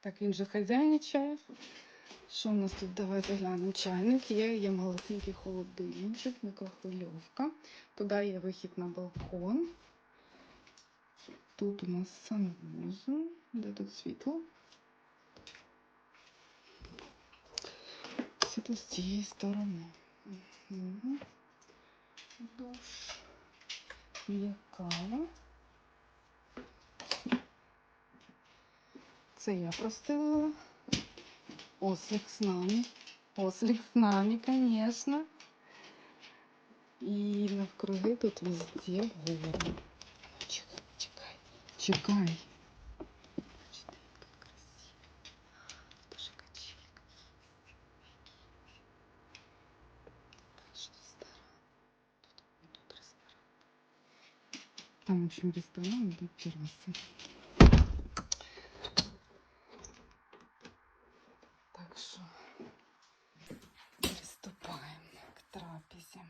Так, він же хазяйничає. Що у нас тут? Давайте глянемо. Чайник є, є малесенький холодильничок, мікрохвильовка. Туди є вихід на балкон. Тут у нас санвузол. Де тут світло? Світло з цієї сторони. Душ. Є кава. Це я простила. Ослик с нами. Ослик с нами, конечно. И навкруги тут везде горы. Чекай, чекай, чекай. Там, в общем, ресторан, тут терраса. що приступаємо к трапезе.